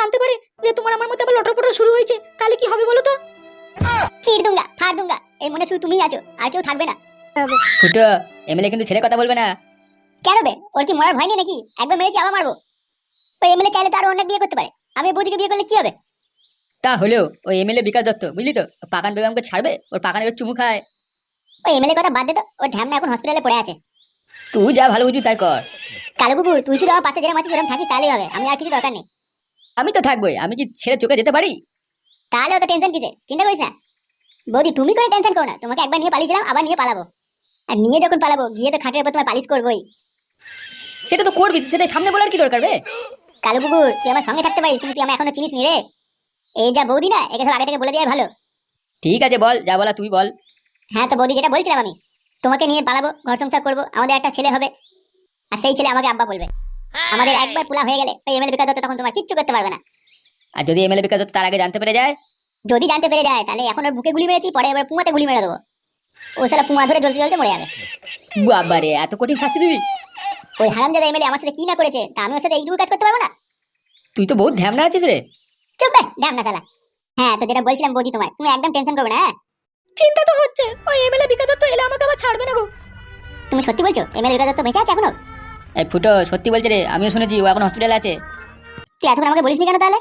জানতে পারে যে তোমার আমার মধ্যে আবার লটর পটর শুরু হয়েছে তাহলে কি হবে বলো তো? চিড় দুঙ্গা ফাড় দুঙ্গা এই মনে শুধু তুমিই আছো আর কেউ থাকবে না। ফুটো এমএলএ কিন্তু ছেড়ে কথা বলবে না। কেন বে? ওর কি মরার ভয় নেই নাকি? একবার মেরেছি আবার মারবো। ওই এমএলএ চাইলে তো আরও অনেক বিয়ে করতে পারে। আমি বৌদিকে বিয়ে করলে কি হবে? তা হলেও ওই এমএলএ বিকাশ দত্ত বুঝলি তো? পাকান বেগমকে ছাড়বে ওর পাকান বেগম চুমু খায়। ওই এমএলএ কথা বাদ দে তো ওর ঢ্যামনা এখন হসপিটালে পড়ে আছে। তুই যা ভালো বুঝবি তাই কর। কালো কুকুর তুই শুধু আমার পাশে যেরকম আছিস সেরকম থাকিস তাহলেই হবে। আমি আর কিছু দরকার নেই। আমি তো থাকবোই আমি কি ছেড়ে চোখে যেতে পারি? তাহলে অত টেনশন কিসে চিন্তা করিস না। বৌদি তুমি করে টেনশন করো না। তোমাকে একবার নিয়ে পালিয়েছিলাম আবার নিয়ে পালাবো। আর নিয়ে যখন পালাবো গিয়ে তো খাটের উপর তোমায় পালিশ করবোই। সেটা তো করবি সেটা সামনে বলার কি দরকার বে? কালো কুকুর তুই আমার সঙ্গে থাকতে পারিস কিন্তু তুই আমার এখনও চিনিস নি রে। এই যা বৌদি না একে সব আগে থেকে বলে দেওয়া ভালো। ঠিক আছে বল যা বলা তুই বল। হ্যাঁ তো বৌদি যেটা বলছিলাম আমি তোমাকে নিয়ে পালাবো ঘর সংসার করব আমাদের একটা ছেলে হবে। আর সেই ছেলে আমাকে আব্বা বলবে। আমাদের একবার পোলা হয়ে গেলে ওই এমএলএ বিকাশ দত্ত তখন তোমার কিচ্ছু করতে পারবে না। আর যদি এমএলএ বিকাশ দত্ত তার আগে জানতে পেরে যায়? যদি জানতে পেরে যায় তাহলে এখন ওর বুকে গুলি মেরেছি পরে এবার পুমাতে গুলি মেরে দেবো। ও সালা পুমা ধরে জ্বলতে জ্বলতে মরে যাবে। বাবারে এত কঠিন শাস্তি দিবি? ওই হারামজাদা এমএলএ আমার সাথে কি না করেছে তা আমি ওর সাথে এইটুকু কাজ করতে পারব না? তুই তো বহুত ধ্যামনা আছিস রে। চুপ বে ড্যাম না সালা হ্যাঁ তো যেটা বলছিলাম বৌদি তোমায় তুমি একদম টেনশন করবে না হ্যাঁ? চিন্তা তো হচ্ছে ওই এমএলএ বিকাশ দত্ত এলে আমাকে আবার ছাড়বে না গো। তুমি সত্যি বলছো এমএলএ বিকাশ দত্ত বেঁচে আছে এখনও? এই ফুটো সত্যি বলছে রে আমিও শুনেছি ও এখন হসপিটালে আছে। তুই এতক্ষণ আমাকে বলিসনি কেন তাহলে?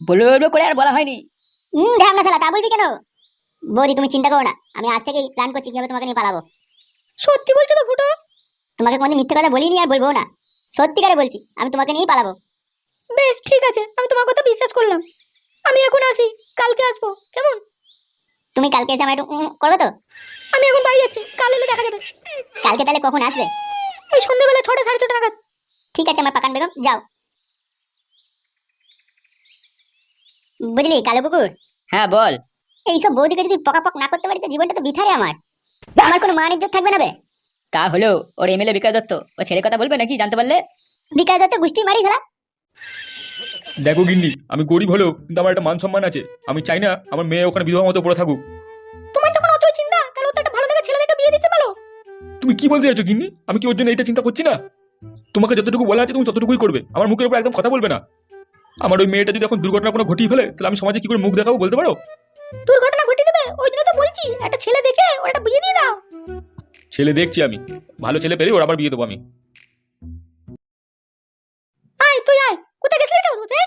বলব বলব করে আর বলা হয়নি। হুম ড্যাম না তা বলবি কেন? বৌদি তুমি চিন্তা করো না আমি আজ থেকেই প্ল্যান করছি কীভাবে তোমাকে নিয়ে পালাবো। সত্যি বলছো তো ফুটো? তোমাকে কোনদিন মিথ্যে কথা বলিনি আর বলব না। সত্যিকারে বলছি আমি তোমাকে নিয়েই পালাবো। বেশ ঠিক আছে আমি তোমার কথা বিশ্বাস করলাম। আমি এখন আসি কালকে আসব কেমন? তুমি কালকে এসে আমার একটু উম করবে তো। আমি এখন বাড়ি যাচ্ছি কাল এলে দেখা যাবে। কালকে তাহলে কখন আসবে? ওই সন্ধ্যেবেলা ছটা সাড়ে ছটা নাগাদ। ঠিক আছে আমার পাকান বেগম যাও। বুঝলি কালো কুকুর? হ্যাঁ বল। এইসব বৌদিকে যদি পকাপক না করতে পারি তো জীবনটা তো বিথারে আমার। আমার কোনো মান ইজ্জত থাকবে না বে। তা হলেও ওর এমএলএ বিকাশ দত্ত ও ছেড়ে কথা বলবে নাকি জানতে পারলে? বিকাশ দত্ত গুষ্টি মারি খেলা দেখো গিন্নি আমি গরিব হলেও কিন্তু আমার একটা মান সম্মান আছে। আমি চাই না আমার মেয়ে ওখানে বিধবা মতো পড়ে থাকুক। তুমি কি বলতে চাইছো গিন্নি? আমি কি ওর জন্য এটা চিন্তা করছি না? তোমাকে যতটুকু বলা আছে তুমি ততটুকুই করবে। আমার মুখের উপর একদম কথা বলবে না। আমার ওই মেয়েটা যদি এখন দুর্ঘটনা কোনো ঘটিয়ে ফেলে তাহলে আমি সমাজে কি করে মুখ দেখাবো বলতে পারো? দুর্ঘটনা ঘটিয়ে দেবে? ওই জন্য তো বলছি একটা ছেলে দেখে ওর একটা বিয়ে দিয়ে দাও। ছেলে দেখছি আমি। ভালো ছেলে পেলে ওর আবার বিয়ে দেবো আমি। আয় তুই আয়। কোথায় গেছিলি রে তুই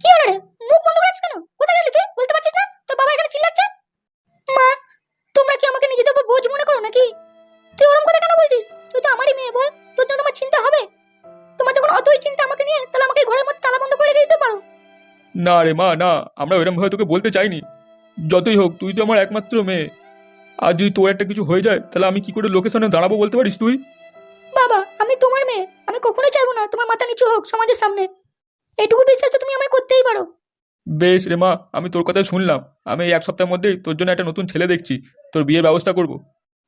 কি হলো রে? মুখ বন্ধ করেছিস কেন? কোথায় গেছিলি তুই? না রে মা না আমরা ওইরকম ভাবে তোকে বলতে চাইনি। যতই হোক তুই তো আমার একমাত্র মেয়ে। আর যদি তোর একটা কিছু হয়ে যায় তাহলে আমি কি করে লোকেশনে দাঁড়াবো বলতে পারিস তুই? বাবা আমি তোমার মেয়ে। আমি কখনোই চাইব না। তোমার মাথা নিচু হোক সমাজের সামনে। এটুকু বিশ্বাস তো তুমি আমায় করতেই পারো। বেশ রে মা আমি তোর কথা শুনলাম। আমি এই এক সপ্তাহের মধ্যেই তোর জন্য একটা নতুন ছেলে দেখছি। তোর বিয়ের ব্যবস্থা করব।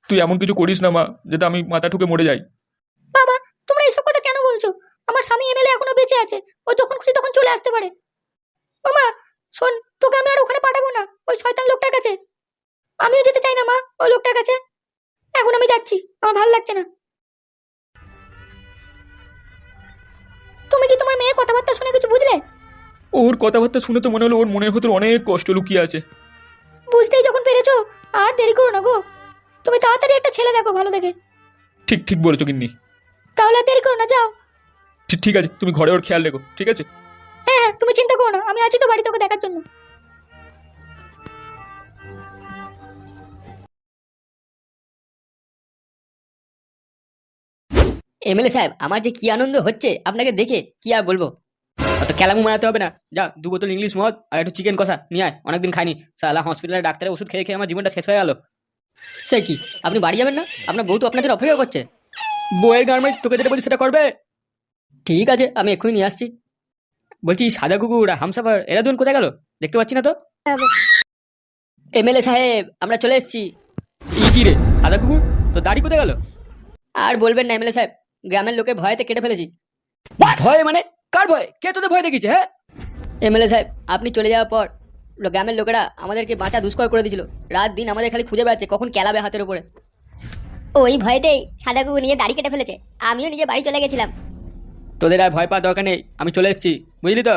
তুই এমন কিছু করিস না মা যেটা আমি মাথা ঠুকে মরে যাই। বাবা তোমরা এসব কথা কেন বলছো? আমার স্বামী এমএলএ এখনও বেঁচে আছে। ও যখন খুশি তখন চলে আসতে পারে। মামা শোন তোকে আমি আর ওখানে পাঠাবো না ওই শয়তান লোকটার কাছে। আমিও যেতে চাই না মা ওই লোকটার কাছে। এখন আমি যাচ্ছি আমার ভালো লাগছে না। তুমি কি তোমার মেয়ের কথাবার্তা শুনে কিছু বুঝলে? ওর কথাবার্তা শুনে তো মনে হলো ওর মনের ভেতর অনেক কষ্ট লুকিয়ে আছে। বুঝতেই যখন পেরেছ আর দেরি করো না গো। তুমি তাড়াতাড়ি একটা ছেলে দেখো ভালো দেখে। ঠিক ঠিক বলেছ কিন্নি তাহলে আর দেরি করো না যাও। ঠিক ঠিক আছে তুমি ঘরে ওর খেয়াল রেখো ঠিক আছে? হ্যাঁ হ্যাঁ তুমি চিন্তা করো না আমি আছি তো বাড়িতে ওকে দেখার জন্য। এমএলএ সাহেব আমার যে কি আনন্দ হচ্ছে আপনাকে দেখে কি আর বলব? অত ক্যালামু মারাতে হবে না। যা দু বোতল ইংলিশ মদ আর একটু চিকেন কষা নিয়ে আয় অনেকদিন খাইনি। সালা হসপিটালে ডাক্তারের ওষুধ খেয়ে খেয়ে আমার জীবনটা শেষ হয়ে গেল। সে কি আপনি বাড়ি যাবেন না? আপনার বউ তো আপনার জন্য অপেক্ষা করছে। বউয়ের গার্মেন্ট তোকে যেটা বলি সেটা করবে? ঠিক আছে আমি এক্ষুনি নিয়ে আসছি। বলছি, সাদা কুকুর, হামসাফার এরা দুজন কোথায় গেল? দেখতে পাচ্ছি না তো? এমএলএ সাহেব, আমরা চলে এসেছি। কি রে, সাদা কুকুর? তো দাড়ি কোথায় গেল? আর বলবেন না এমএলএ সাহেব, গ্রামের লোকে ভয়েতে কেটে ফেলেছি। ভয় মানে? কার ভয়? কে তোদের ভয় দেখিয়েছে হ্যাঁ? এমএলএ সাহেব, আপনি চলে যাওয়ার পর গ্রামের লোকেরা আমাদেরকে বাঁচা দুষ্কর করে দিয়েছিল। রাত দিন আমাদের খালি খুঁজে বেড়াচ্ছে, কখন কেলাবে হাতের উপরে। ওই ভয়তেই সাদা কুকুর নিয়ে দাড়ি কেটে ফেলেছে। আমিও নিজে বাড়ি চলে গেছিলাম। তোদের আর ভয় পাওয়ার দরকার নেই আমি চলে এসেছি বুঝলি তো?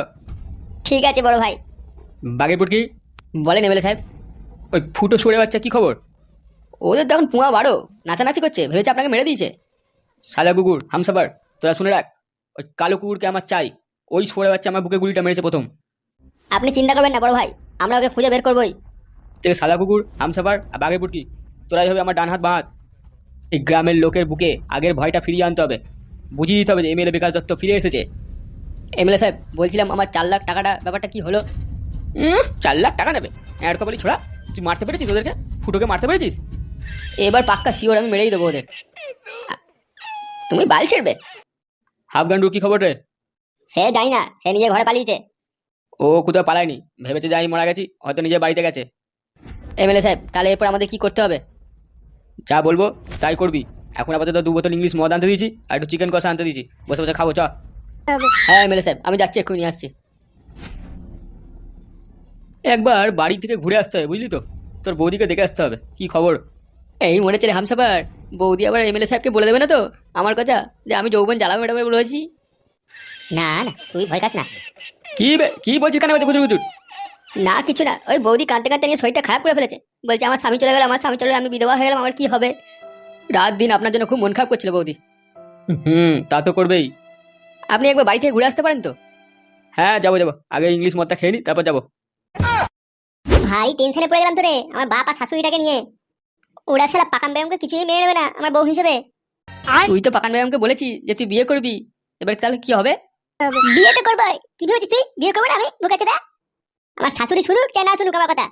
ঠিক আছে বড় ভাই। বাগেরপুর কি? বলেন এমএলএ সাহেব। ওই ফুটো সরে বাচ্চা কি খবর? ওদের তখন পুয়া বারো নাচানাচি করছে ভেবেছে আপনাকে মেরে দিয়েছে। সাদা কুকুর হামসাবার তোরা শুনে রাখ ওই কালো কুকুরকে আমার চাই ওই সরে বাচ্চা আমার বুকে গুলিটা মেরেছে প্রথম। আপনি চিন্তা করবেন না বড় ভাই আমরা ওকে খুঁজে বের করবোই। থেকে সাদা কুকুর হামসাবার আর বাঘেরপুর কি? তোরাই হবে আমার ডান হাত বাঁ হাত এই গ্রামের লোকের বুকে আগের ভয়টা ফিরিয়ে আনতে হবে। বুঝিয়ে দিতে হবে যে এমএলএ বিকাশ দত্ত ফিরে এসেছে। এমএলএ সাহেব বলছিলাম আমার চার লাখ টাকাটা ব্যাপারটা কি হলো? চার লাখ টাকা নেবে। এর বলি ছোড়া তুই মারতে পেরেছিস ওদেরকে? ফুটোকে মারতে পেরেছিস? এবার পাক্কা শিওর আমি মেরেই দেবো ওদের। তুমি বাল ছেড়বে? হাফগান্ডু কি খবর রে? সে যাই না সে নিজে ঘরে পালিয়েছে। ও কোথাও পালায়নি ভেবেছে যে আমি মারা গেছি হয়তো নিজের বাড়িতে গেছে। এমএলএ সাহেব তাহলে এরপর আমাদের কি করতে হবে? যা বলব তাই করবি। এখন আপাতত দু বোতল ইংলিশ মদ আনতে দিয়েছি আর একটু চিকেন কষা আনতে দিয়েছি। বসে বসে খাব চ। হ্যাঁ এমএলএ সাহেব আমি যাচ্ছি এক্ষুনি আসছি। একবার বাড়ি থেকে ঘুরে আসতে হবে বুঝলি তো? তোর বৌদিকে দেখে আসতে হবে কি খবর? এই মনে চলে হামসাবার বৌদি আবার এমএলএ সাহেবকে বলে দেবে না তো? আমার কথা যে আমি যৌবন জ্বালা ম্যাডামে বলেছি। না না তুই ভয় খাস না। কি বে কি বলছিস কেন গুজুর গুজুর? না কিছু না ওই বৌদি কাঁদতে কাঁদতে নিয়ে শরীরটা খারাপ করে ফেলেছে। বলছে আমার স্বামী চলে গেল আমার স্বামী চলে গেল আমি বিধবা হয়ে গেলাম আমার কি হবে? রাত দিন আপনার জন্য খুব মন খারাপ করছিল বৌদি। হুম তা তো করবেই। আপনি একবার বাড়ি থেকে ঘুরে আসতে পারেন তো? হ্যাঁ যাব যাব। আগে ইংলিশ মদটা খেয়ে নি তারপর যাব। ভাই টেনশনে পড়ে গেলাম তোরে আমার বাপ আর শাশুড়িটাকে নিয়ে। ওরা সালা পাকান ব্যায়ামকে কিছুই মেরে নেবে না আমার বউ হিসেবে। তুই তো পাকান ব্যায়ামকে বলেছি যে তুই বিয়ে করবি। এবার তাহলে কি হবে? বিয়ে তো করবই কি ভেবেছিস তুই? বিয়ে করব না আমি? বুকাচ্ছে দা আমার শাশুড়ি শুনুক চাই না শুনুক আমার কথা।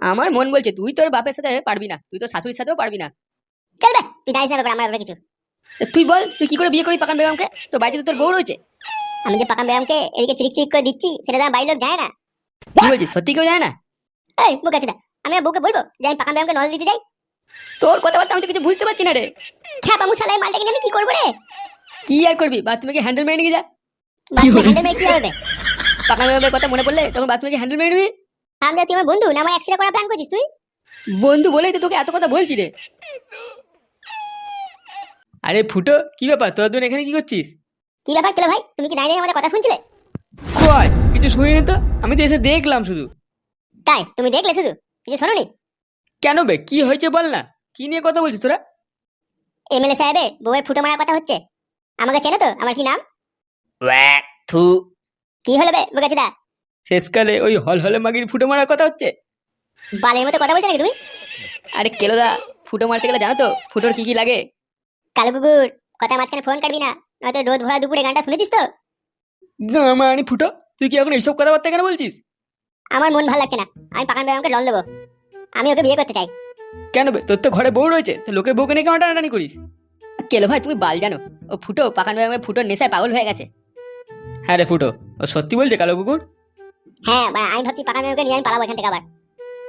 আমার মন বলছে তুই তোর বাপের সাথে পারবি না। তুই তো শাশুড়ির সাথেও পারবি না। চল বে তুই জানিস না ব্যাপার আমার ব্যাপারে কিছু। তুই বল তুই কি করে বিয়ে করবি পাকান ব্যায়ামকে তো বাড়িতে তো তোর বউ রয়েছে। আমি যে পাকান ব্যায়ামকে এদিকে চিরিক চিরিক করে দিচ্ছি সেটা তো বাড়ির লোক যায় না। কি বলছিস? সত্যি কেউ যায় না? এই বুকাচ্ছে দা আমি বউকে বলব যে আমি পাকান ব্যায়ামকে নল দিতে যাই? তোর কথাবার্তা আমি তো কিছু বুঝতে পারছি না রে। খ্যাপা মুসালাই মালটাকে আমি কি করব রে? কি আর করবি? বাথরুমে হ্যান্ডেল মেরে নিয়ে যা। হ্যান্ডেল মেরে কি হবে? পাকা ব্যায়ামের কথা মনে পড়লে তখন বাথরুমে হ্যান্ডেল মেরে নিবি। আমি যাচ্ছি আমার বন্ধু না আমার অ্যাক্সিডেন্ট করার প্ল্যান করছিস তুই? বন্ধু বলেই তো তোকে এত কথা বলছি রে। আরে ফুটো কি ব্যাপার? তোর দুজন এখানে কি করছিস? কি ব্যাপার কেলো ভাই? তুমি কি দাঁড়িয়ে আমাদের কথা শুনছিলে? কয় কিছু শুনিনি তো? আমি তো এসে দেখলাম শুধু। তাই? তুমি দেখলে শুধু? কিছু শোনোনি? কেন বে? কি হয়েছে বল না। কি নিয়ে কথা বলছিস তোরা? এমএলএ সাহেবে বউয়ের ফুটো মারার কথা হচ্ছে। আমাকে চেনো তো? আমার কি নাম? থু। কি হলো বে বুকাচিদা? শেষকালে ওই হল হলে মাগির ফুটো মারার কথা হচ্ছে। বালের মতো কথা বলছো নাকি তুমি? আরে কেলোদা ফুটো মারতে গেলে জানো তো ফুটোর কি কি লাগে? কালো কুকুর কথা মাঝখানে ফোন কাটবি না নয়তো রোদ ভরা দুপুরে গানটা শুনেছিস তো? মানি ফুটো তুই কি এখন এইসব কথাবার্তা কেন বলছিস? আমার মন ভালো লাগছে না আমি পাকান ব্যায়ামকে লল দেবো আমি ওকে বিয়ে করতে চাই। কেন বে তোর তো ঘরে বউ রয়েছে তো লোকের বউকে নিয়ে কেন টানাটানি করিস? কেলো ভাই তুমি বাল জানো ও ফুটো পাকান ব্যায়ামে ফুটোর নেশায় পাগল হয়ে গেছে। হ্যাঁ রে ফুটো ও সত্যি বলছে কালো কুকুর? হ্যাঁ মানে আমি ভাবছি পাকান ব্যায়ামকে নিয়ে আমি পালাবো এখান থেকে আবার।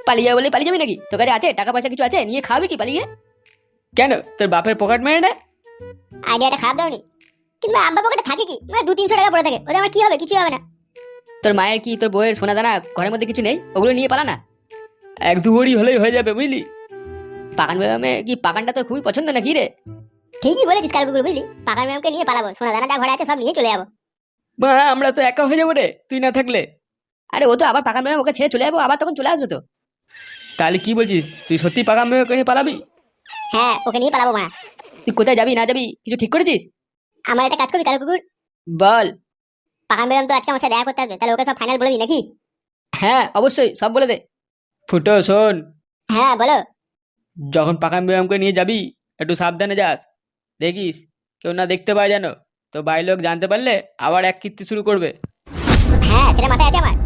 পালিয়ে যাব বলে পালিয়ে যাবি নাকি? তোর কাছে আছে টাকা পয়সা কিছু আছে নিয়ে খাবি কি পালিয়ে? কেন? তোর বাপের পকেট মেরে না? আইডিয়াটা খারাপ দাওনি কিন্তু আব্বা পকেটে থাকে কি? মানে দু তিনশো টাকা পড়ে থাকে। ওদের আমার কি হবে? কিছু হবে না। তোর মায়ের কি তোর বউয়ের সোনা দানা ঘরের মধ্যে কিছু নেই? ওগুলো নিয়ে পালা না? এক দু ভরি হলেই হয়ে যাবে বুঝলি? পাকান ব্যায়ামে কি পাকানটা তো খুবই পছন্দ নাকি রে? ঠিকই বলেছিস কাল কুকুর বুঝলি? পাকান ব্যায়ামকে নিয়ে পালাবো। সোনা দানা যা ঘরে আছে সব নিয়ে চলে যাব। বা আমরা তো একা হয়ে যাব রে তুই না থাকলে। আরে ও তো আবার পাকান ব্যায়াম ওকে ছেড়ে চলে যাব আবার তখন চলে আসবে তো। তাহলে কি বলছিস? তুই সত্যি পাকা মেয়ে নিয়ে পালাবি? হ্যাঁ ওকে নিয়ে পালাবো মারা তুই কোথায় যাবি না যাবি? কিছু ঠিক করেছিস? আমার একটা কাজ করবি কালো কুকুর? বল। পাকান ব্যায়াম তো আজকে আমার সাথে দেখা করতে আসবে। তাহলে ওকে সব ফাইনাল বলে দিই নাকি? হ্যাঁ অবশ্যই সব বলে দে। ফুটো শোন। হ্যাঁ বলো। যখন পাকান ব্যায়ামকে নিয়ে যাবি একটু সাবধানে যাস। দেখিস কেউ না দেখতে পায় যেন। তো বাড়ির লোক জানতে পারলে আবার এক কীর্তি শুরু করবে। হ্যাঁ সেটা মাথায় আছে আমার।